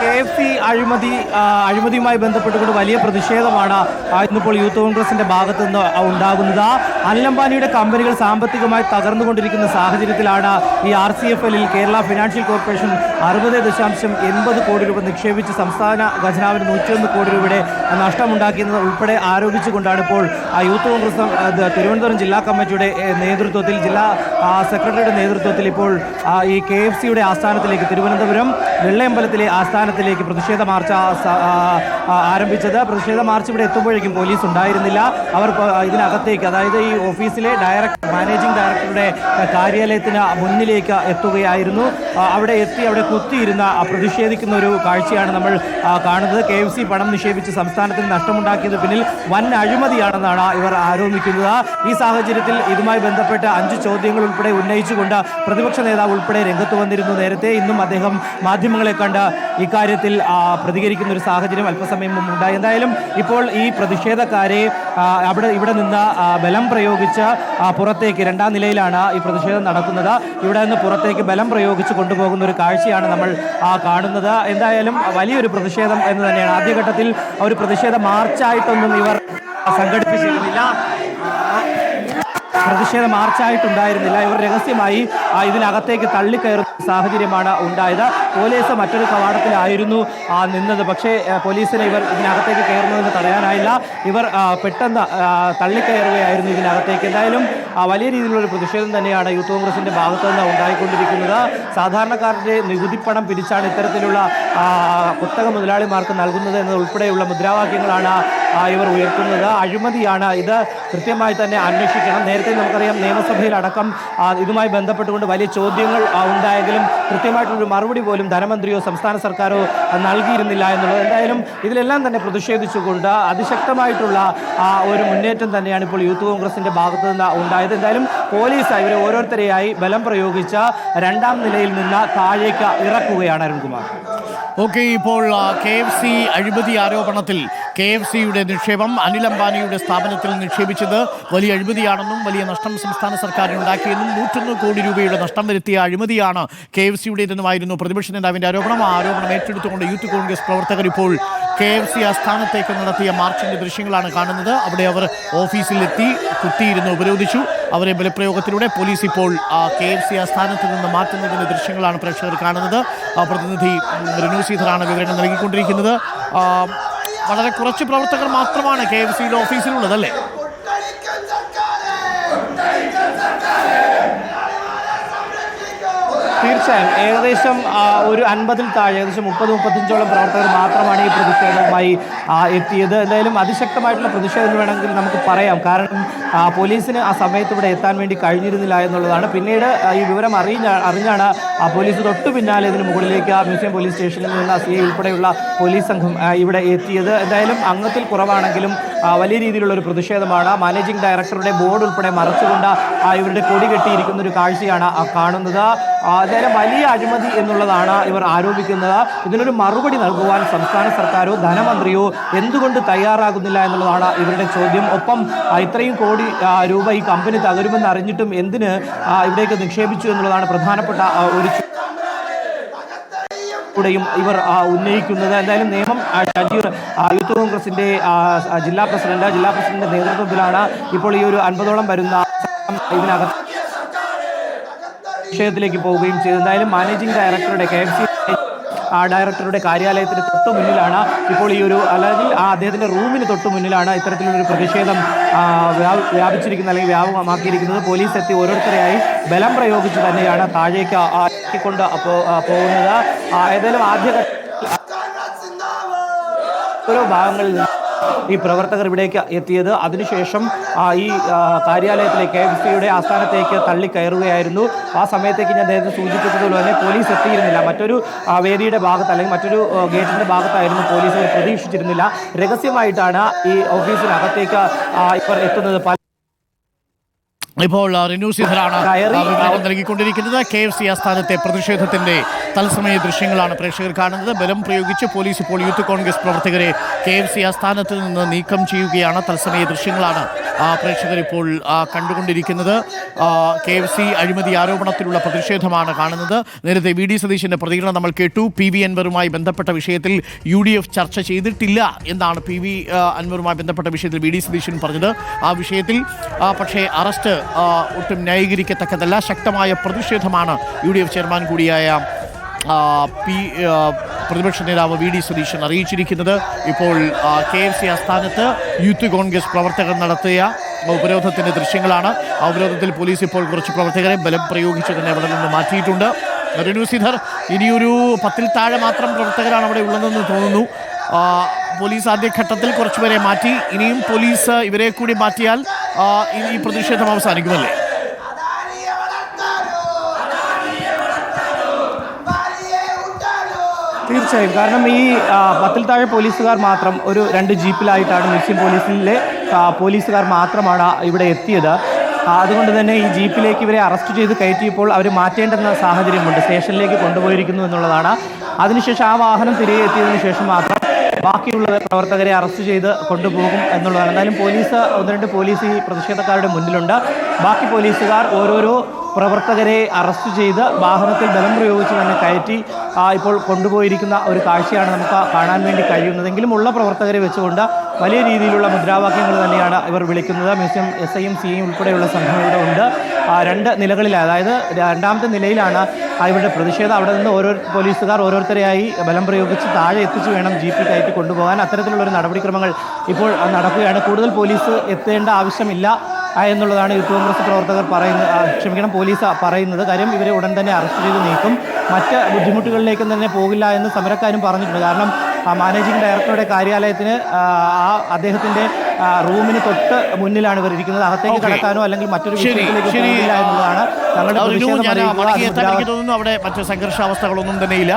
K F C അഴിമതി അഴിമതിയുമായി ബന്ധപ്പെട്ടുകൊണ്ട് വലിയ പ്രതിഷേധമാണ് ഇന്നിപ്പോൾ യൂത്ത് കോൺഗ്രസിന്റെ ഭാഗത്തു നിന്ന് ഉണ്ടാകുന്നത്. അനിലംബാനിയുടെ കമ്പനികൾ സാമ്പത്തികമായി തകർന്നുകൊണ്ടിരിക്കുന്ന സാഹചര്യത്തിലാണ് ഈ ആർ സി എഫ് എല്ലിൽ കേരള ഫിനാൻഷ്യൽ കോർപ്പറേഷൻ അറുപത് ദശാംശം എൺപത് കോടി രൂപ നിക്ഷേപിച്ച് സംസ്ഥാന ഖജനാവിന് നൂറ്റിയൊന്ന് കോടി രൂപയുടെ നഷ്ടമുണ്ടാക്കിയത് ഉൾപ്പെടെ ആരോപിച്ചുകൊണ്ടാണ് ഇപ്പോൾ യൂത്ത് കോൺഗ്രസ് തിരുവനന്തപുരം ജില്ലാ കമ്മിറ്റിയുടെ നേതൃത്വത്തിൽ ജില്ലാ സെക്രട്ടറിയുടെ നേതൃത്വത്തിൽ ഇപ്പോൾ ഈ കെ എഫ് സിയുടെ ആസ്ഥാനത്തിലേക്ക് തിരുവനന്തപുരം വെള്ളയമ്പലത്തിലെ ആസ്ഥാനത്തിലേക്ക് പ്രതിഷേധ മാർച്ച് ആരംഭിച്ചത്. പ്രതിഷേധ മാർച്ച് ഇവിടെ എത്തുമ്പോഴേക്കും പോലീസ് ഉണ്ടായിരുന്നില്ല. അവർ ഇതിനകത്തേക്ക് അതായത് ഈ ഓഫീസിലെ ഡയറക്ടർ മാനേജിംഗ് ഡയറക്ടറുടെ കാര്യാലയത്തിന് മുന്നിലേക്ക് എത്തുകയായിരുന്നു. അവിടെ എത്തി അവിടെ കുത്തിയിരുന്ന പ്രതിഷേധിക്കുന്ന ഒരു കാഴ്ചയാണ് നമ്മൾ കാണുന്നത്. കെ എഫ് സി പണം നിക്ഷേപിച്ച് സംസ്ഥാനത്തിന് നഷ്ടമുണ്ടാക്കിയത് പിന്നിൽ വൻ അഴിമതിയാണെന്നാണ് ഇവർ ആരോപിക്കുന്നത്. ഈ സാഹചര്യത്തിൽ ഇതുമായി ബന്ധപ്പെട്ട് അഞ്ച് ചോദ്യങ്ങൾ ഉൾപ്പെടെ ഉന്നയിച്ചുകൊണ്ട് പ്രതിപക്ഷ നേതാവ് ഉൾപ്പെടെ രംഗത്ത് വന്നിരുന്നു നേരത്തെ. ഇന്നും അദ്ദേഹം മാധ്യമങ്ങളെ കണ്ട് ഇക്കാര്യത്തിൽ പ്രതികരിക്കുന്ന ഒരു സാഹചര്യം അല്പസമയം മുമ്പ് ഉണ്ടായി. എന്തായാലും ഇപ്പോൾ ഈ പ്രതിഷേധക്കാരെ അവിടെ ഇവിടെ നിന്ന് ബലം പ്രയോഗിച്ച് പുറത്തേക്ക് രണ്ടാം നിലയിലാണ് ഈ പ്രതിഷേധം നടക്കുന്നത്. ഇവിടെ നിന്ന് പുറത്തേക്ക് ബലം പ്രയോഗിച്ച് കൊണ്ടുപോകുന്ന ഒരു കാഴ്ചയാണ് നമ്മൾ കാണുന്നത്. എന്തായാലും വലിയൊരു പ്രതിഷേധം എന്ന് തന്നെയാണ്. ആദ്യഘട്ടത്തിൽ ഒരു പ്രതിഷേധ മാർച്ചായിട്ടൊന്നും ഇവർ സംഘടിപ്പിച്ചിരുന്നില്ല. പ്രതിഷേധ മാർച്ചായിട്ടുണ്ടായിരുന്നില്ല. ഇവർ രഹസ്യമായി ഇതിനകത്തേക്ക് തള്ളിക്കയറുന്ന സാഹചര്യമാണ് ഉണ്ടായത്. പോലീസ് മറ്റൊരു കവാടത്തിലായിരുന്നു നിന്നത്. പക്ഷേ പോലീസിനെ ഇവർ ഇതിനകത്തേക്ക് കയറുന്നതെന്ന് തടയാനായില്ല ഇവർ പെട്ടെന്ന് തള്ളിക്കയറുകയായിരുന്നു ഇതിനകത്തേക്ക്. എന്തായാലും വലിയ രീതിയിലുള്ള പ്രതിഷേധം തന്നെയാണ് യൂത്ത് കോൺഗ്രസിന്റെ ഭാഗത്തു നിന്ന് ഉണ്ടായിക്കൊണ്ടിരിക്കുന്നത്. സാധാരണക്കാരുടെ നികുതിപ്പണം പിരിച്ചാണ് ഇത്തരത്തിലുള്ള കുത്തക മുതലാളിമാർക്ക് നൽകുന്നത് എന്നത് ഉൾപ്പെടെയുള്ള മുദ്രാവാക്യങ്ങളാണ് ഇവർ ഉയർത്തുന്നത്. അഴിമതിയാണ്. ഇത് കൃത്യമായി തന്നെ അന്വേഷിക്കണം. നേരത്തെ നമുക്കറിയാം നിയമസഭയിലടക്കം ഇതുമായി ബന്ധപ്പെട്ടുകൊണ്ട് വലിയ ചോദ്യങ്ങൾ ഉണ്ടായെങ്കിലും കൃത്യമായിട്ടൊരു മറുപടി പോലും ധനമന്ത്രിയോ സംസ്ഥാന സർക്കാരോ നൽകിയിരുന്നില്ല എന്നുള്ളത്. എന്തായാലും ഇതിലെല്ലാം തന്നെ പ്രതിഷേധിച്ചുകൊണ്ട് അതിശക്തമായിട്ടുള്ള ഒരു മുന്നേറ്റം തന്നെയാണ് ഇപ്പോൾ യൂത്ത് കോൺഗ്രസിന്റെ ഭാഗത്ത് നിന്ന് ഉണ്ടായത്. എന്തായാലും പോലീസ് ഇവരെ ഓരോരുത്തരെയായി ബലം പ്രയോഗിച്ച രണ്ടാം നിലയിൽ നിന്ന് താഴേക്ക് ഇറക്കുകയാണ് അരുൺകുമാർ. ഓക്കെ ഇപ്പോൾ കെ എഫ് സി അഴിമതി ആരോപണത്തിൽ കെ എഫ് സിയുടെ നിക്ഷേപം അനിൽ അംബാനിയുടെ സ്ഥാപനത്തിൽ നിക്ഷേപിച്ചത് വലിയ അഴിമതിയാണെന്നും വലിയ നഷ്ടം സംസ്ഥാന സർക്കാരിന് ഉണ്ടാക്കിയെന്നും നൂറ്റൊന്ന് കോടി രൂപയുടെ നഷ്ടം വരുത്തിയ അഴിമതിയാണ് കെ എഫ് സിയുടേതെന്നുമായിരുന്നു പ്രതിപക്ഷ നേതാവിന്റെ ആരോപണം. ആ ആരോപണം ഏറ്റെടുത്തുകൊണ്ട് യൂത്ത് കോൺഗ്രസ് പ്രവർത്തകർ ഇപ്പോൾ കെ എഫ് സി ആസ്ഥാനത്തേക്ക് നടത്തിയ മാർച്ചിന്റെ ദൃശ്യങ്ങളാണ് കാണുന്നത്. അവിടെ അവർ ഓഫീസിലെത്തി കുത്തിയിരുന്ന് ഉപരോധിച്ചു. അവരെ ബലപ്രയോഗത്തിലൂടെ പോലീസ് ഇപ്പോൾ കെ എഫ് സി ആസ്ഥാനത്ത് നിന്ന് മാറ്റുന്നതിന്റെ ദൃശ്യങ്ങളാണ് പ്രേക്ഷകർ കാണുന്നത്. പ്രതിനിധി റിനു ശ്രീധറാണ് വിവരങ്ങൾ നൽകിക്കൊണ്ടിരിക്കുന്നത്. വളരെ കുറച്ച് പ്രവർത്തകർ മാത്രമാണ് കെ എഫ് സിയുടെ ഓഫീസിലുള്ളത് അല്ലേ? തീർച്ചയായും. ഏകദേശം ഒരു അൻപതിൽ താഴെ ഏകദേശം മുപ്പത് മുപ്പത്തഞ്ചോളം പ്രവർത്തകർ മാത്രമാണ് ഈ പ്രതിഷേധവുമായി എത്തിയത്. എന്തായാലും അതിശക്തമായിട്ടുള്ള പ്രതിഷേധം വേണമെങ്കിൽ നമുക്ക് പറയാം. കാരണം പോലീസിന് ആ സമയത്ത് ഇവിടെ എത്താൻ വേണ്ടി കഴിഞ്ഞിരുന്നില്ല എന്നുള്ളതാണ്. പിന്നീട് ഈ വിവരം അറിഞ്ഞ അറിഞ്ഞാണ് ആ പോലീസ് തൊട്ടു പിന്നാലെ ഇതിന് മുകളിലേക്ക് ആ മ്യൂസിയം പോലീസ് സ്റ്റേഷനിൽ നിന്ന് സി ഐ ഉൾപ്പെടെയുള്ള പോലീസ് സംഘം ഇവിടെ എത്തിയത്. എന്തായാലും അംഗത്തിൽ കുറവാണെങ്കിലും വലിയ രീതിയിലുള്ള ഒരു പ്രതിഷേധമാണ്. മാനേജിംഗ് ഡയറക്ടറുടെ ബോർഡ് ഉൾപ്പെടെ മറച്ചുകൊണ്ട് ഇവരുടെ കൊടി കെട്ടിയിരിക്കുന്ന ഒരു കാഴ്ചയാണ് കാണുന്നത്. ആ, വലിയ അഴിമതി എന്നുള്ളതാണ് ഇവർ ആരോപിക്കുന്നത്. ഇതിനൊരു മറുപടി നൽകുവാൻ സംസ്ഥാന സർക്കാരോ ധനമന്ത്രിയോ എന്തുകൊണ്ട് തയ്യാറാകുന്നില്ല എന്നുള്ളതാണ് ഇവരുടെ ചോദ്യം. ഒപ്പം ഇത്രയും കോടി രൂപ ഈ കമ്പനി തകരുമെന്ന് അറിഞ്ഞിട്ടും എന്തിന് ഇവിടേക്ക് നിക്ഷേപിച്ചു എന്നുള്ളതാണ് പ്രധാനപ്പെട്ട ഒരു യും ഇവർ ഉന്നയിക്കുന്നത്. എന്തായാലും നിയമം ഷജീർ യൂത്ത് കോൺഗ്രസിന്റെ ജില്ലാ പ്രസിഡന്റ് ജില്ലാ പ്രസിഡന്റിന്റെ നേതൃത്വത്തിലാണ് ഇപ്പോൾ ഈ ഒരു അൻപതോളം വരുന്ന ഇതിനകത്ത് വിഷയത്തിലേക്ക് പോവുകയും ചെയ്തു. എന്തായാലും മാനേജിംഗ് ഡയറക്ടറുടെ കെ എഫ് സി ഡയറക്ടറുടെ കാര്യാലയത്തിന് തൊട്ടു മുന്നിലാണ് ഇപ്പോൾ ഈ ഒരു അല്ലെങ്കിൽ ആ അദ്ദേഹത്തിന്റെ റൂമിന് തൊട്ടു മുന്നിലാണ് ഇത്തരത്തിലൊരു പ്രതിഷേധം വ്യാപ- വ്യാപിച്ചിരിക്കുന്നത് അല്ലെങ്കിൽ വ്യാപകമാക്കിയിരിക്കുന്നത്. പോലീസ് എത്തി ഓരോരുത്തരെയായി ബലം പ്രയോഗിച്ച് തന്നെയാണ് താഴേക്ക് ആ, ആക്കിക്കൊണ്ട് ആ, പോകുന്നത്. ആ, ഏതായാലും ആദ്യഘട്ട ഓരോ ഭാഗങ്ങളിൽ ഈ പ്രവർത്തകർ ഇവിടേക്ക് എത്തിയത്. അതിനുശേഷം ഈ കാര്യാലയത്തിലെ കെ എഫ് സിയുടെ ആസ്ഥാനത്തേക്ക് തള്ളിക്കയറുകയായിരുന്നു. ആ സമയത്തേക്ക് ഞാൻ നേരത്തെ സൂചിപ്പിച്ചതുപോലെ തന്നെ പോലീസ് എത്തിയിരുന്നില്ല. മറ്റൊരു വേദിയുടെ ഭാഗത്ത് അല്ലെങ്കിൽ മറ്റൊരു ഗേറ്റിന്റെ ഭാഗത്തായിരുന്നു പോലീസ്. പ്രതീക്ഷിച്ചിരുന്നില്ല. രഹസ്യമായിട്ടാണ് ഈ ഓഫീസിനകത്തേക്ക് ഇവർ എത്തുന്നത്. ഇപ്പോൾ റിനു ശ്രീധറാണ് ആ, നൽകിക്കൊണ്ടിരിക്കുന്നത്. കെ എഫ് സി ആസ്ഥാനത്തെ പ്രതിഷേധത്തിന്റെ തത്സമയ ദൃശ്യങ്ങളാണ് പ്രേക്ഷകർ കാണുന്നത്. ബലം പ്രയോഗിച്ച് പോലീസ് ഇപ്പോൾ യൂത്ത് കോൺഗ്രസ് പ്രവർത്തകരെ കെ എഫ് സി ആസ്ഥാനത്ത് നിന്ന് നീക്കം ചെയ്യുകയാണ്. തത്സമയ ദൃശ്യങ്ങളാണ് ഇപ്പോൾ കണ്ടുകൊണ്ടിരിക്കുന്നത്. കെ എഫ് സി അഴിമതി ആരോപണത്തിലുള്ള പ്രതിഷേധമാണ് കാണുന്നത്. നേരത്തെ വി ഡി സതീശിന്റെ പ്രതികരണം നമ്മൾ കേട്ടു. പി വി അൻവറുമായി ബന്ധപ്പെട്ട വിഷയത്തിൽ യു ഡി എഫ് ചർച്ച ചെയ്തിട്ടില്ല എന്നാണ് പി വി അൻവറുമായി ബന്ധപ്പെട്ട വിഷയത്തിൽ വി ഡി സതീശൻ പറഞ്ഞത്. ആ വിഷയത്തിൽ പക്ഷേ അറസ്റ്റ് ഒട്ടും ന്യായീകരിക്കത്തക്കതല്ല. ശക്തമായ പ്രതിഷേധമാണ് യു ഡി എഫ് ചെയർമാൻ കൂടിയായ പി പ്രതിപക്ഷ നേതാവ് വി ഡി സതീശൻ അറിയിച്ചിരിക്കുന്നത്. ഇപ്പോൾ കെ എഫ് സി ആസ്ഥാനത്ത് യൂത്ത് കോൺഗ്രസ് പ്രവർത്തകർ നടത്തിയ ഉപരോധത്തിന്റെ ദൃശ്യങ്ങളാണ്. ഉപരോധത്തിൽ പോലീസ് ഇപ്പോൾ കുറച്ച് പ്രവർത്തകരെ ബലം പ്രയോഗിച്ച് തന്നെ അവിടെ നിന്ന് മാറ്റിയിട്ടുണ്ട്. റെനു ഇനിയൊരു പത്തിൽ താഴെ മാത്രം പ്രവർത്തകരാണ് അവിടെ ഉള്ളതെന്ന് തോന്നുന്നു. പോലീസ് ആദ്യഘട്ടത്തിൽ കുറച്ചുപേരെ മാറ്റി. ഇനിയും പോലീസ് ഇവരെ കൂടി മാറ്റിയാൽ ഈ പ്രതിഷേധം അവസാനിക്കുമല്ലേ? തീർച്ചയായും. കാരണം ഈ പത്തിൽ താഴെ പോലീസുകാർ മാത്രം ഒരു രണ്ട് ജീപ്പിലായിട്ടാണ് മ്യൂസിയം പോലീസിലെ പോലീസുകാർ മാത്രമാണ് ഇവിടെ എത്തിയത്. അതുകൊണ്ട് തന്നെ ഈ ജീപ്പിലേക്ക് ഇവരെ അറസ്റ്റ് ചെയ്ത് കയറ്റിയപ്പോൾ അവർ മാറ്റേണ്ടെന്ന സാഹചര്യമുണ്ട്. സ്റ്റേഷനിലേക്ക് കൊണ്ടുപോയിരിക്കുന്നു എന്നുള്ളതാണ്. അതിനുശേഷം ആ വാഹനം തിരികെ എത്തിയതിന് ശേഷം മാത്രം ബാക്കിയുള്ള പ്രവർത്തകരെ അറസ്റ്റ് ചെയ്ത് കൊണ്ടുപോകും എന്നുള്ളതാണ്. എന്തായാലും പോലീസ് ഒന്ന് രണ്ട് പോലീസ് ഈ പ്രതിഷേധക്കാരുടെ മുന്നിലുണ്ട്. ബാക്കി പോലീസുകാർ ഓരോരോ പ്രവർത്തകരെ അറസ്റ്റ് ചെയ്ത് വാഹനത്തിൽ ബലം പ്രയോഗിച്ച് തന്നെ കയറ്റി ഇപ്പോൾ കൊണ്ടുപോയിരിക്കുന്ന ഒരു കാഴ്ചയാണ് നമുക്ക് കാണാൻ വേണ്ടി കഴിയുന്നതെങ്കിലും ഉള്ള പ്രവർത്തകരെ വെച്ചുകൊണ്ട് വലിയ രീതിയിലുള്ള മുദ്രാവാക്യങ്ങൾ തന്നെയാണ് ഇവർ വിളിക്കുന്നത്. മ്യൂസിയം എസ് ഐയും സി ഐയും ഉൾപ്പെടെയുള്ള സംഘം ഇവിടെ ഉണ്ട്. രണ്ട് നിലകളിൽ അതായത് രണ്ടാമത്തെ നിലയിലാണ് ഇവരുടെ പ്രതിഷേധം. അവിടെ നിന്ന് ഓരോ പോലീസുകാർ ഓരോരുത്തരെയായി ബലം പ്രയോഗിച്ച് താഴെ എത്തിച്ചു വേണം ജീപ്പിൽ കയറ്റി കൊണ്ടുപോകാൻ. അത്തരത്തിലുള്ള ഒരു നടപടിക്രമങ്ങൾ ഇപ്പോൾ നടക്കുകയാണ്. കൂടുതൽ പോലീസ് എത്തേണ്ട ആവശ്യമില്ല. എന്നുള്ളതാണ് യൂത്ത് കോൺഗ്രസ് പ്രവർത്തകർ പറയുന്നത് ക്ഷമിക്കണം പോലീസ് പറയുന്നത്. കാര്യം ഇവരെ ഉടൻ തന്നെ അറസ്റ്റ് ചെയ്ത് നീക്കും. മറ്റ് ബുദ്ധിമുട്ടുകളിലേക്കും തന്നെ പോകില്ല എന്ന് സമരക്കാരും പറഞ്ഞിട്ടുണ്ട്. കാരണം ആ, മാനേജിംഗ് ഡയറക്ടറുടെ കാര്യാലയത്തിന് ആ, അദ്ദേഹത്തിന്റെ റൂമിന് തൊട്ട് മുന്നിലാണ് ഇവർ ഇരിക്കുന്നത്. അകത്തേക്ക്. കടക്കാനോ അല്ലെങ്കിൽ മറ്റൊരു വിഷയത്തിലേക്ക്. പോകില്ല എന്നുള്ളതാണ് തോന്നുന്നു അവിടെ മറ്റു സംഘർഷാവസ്ഥകളൊന്നും തന്നെയില്ല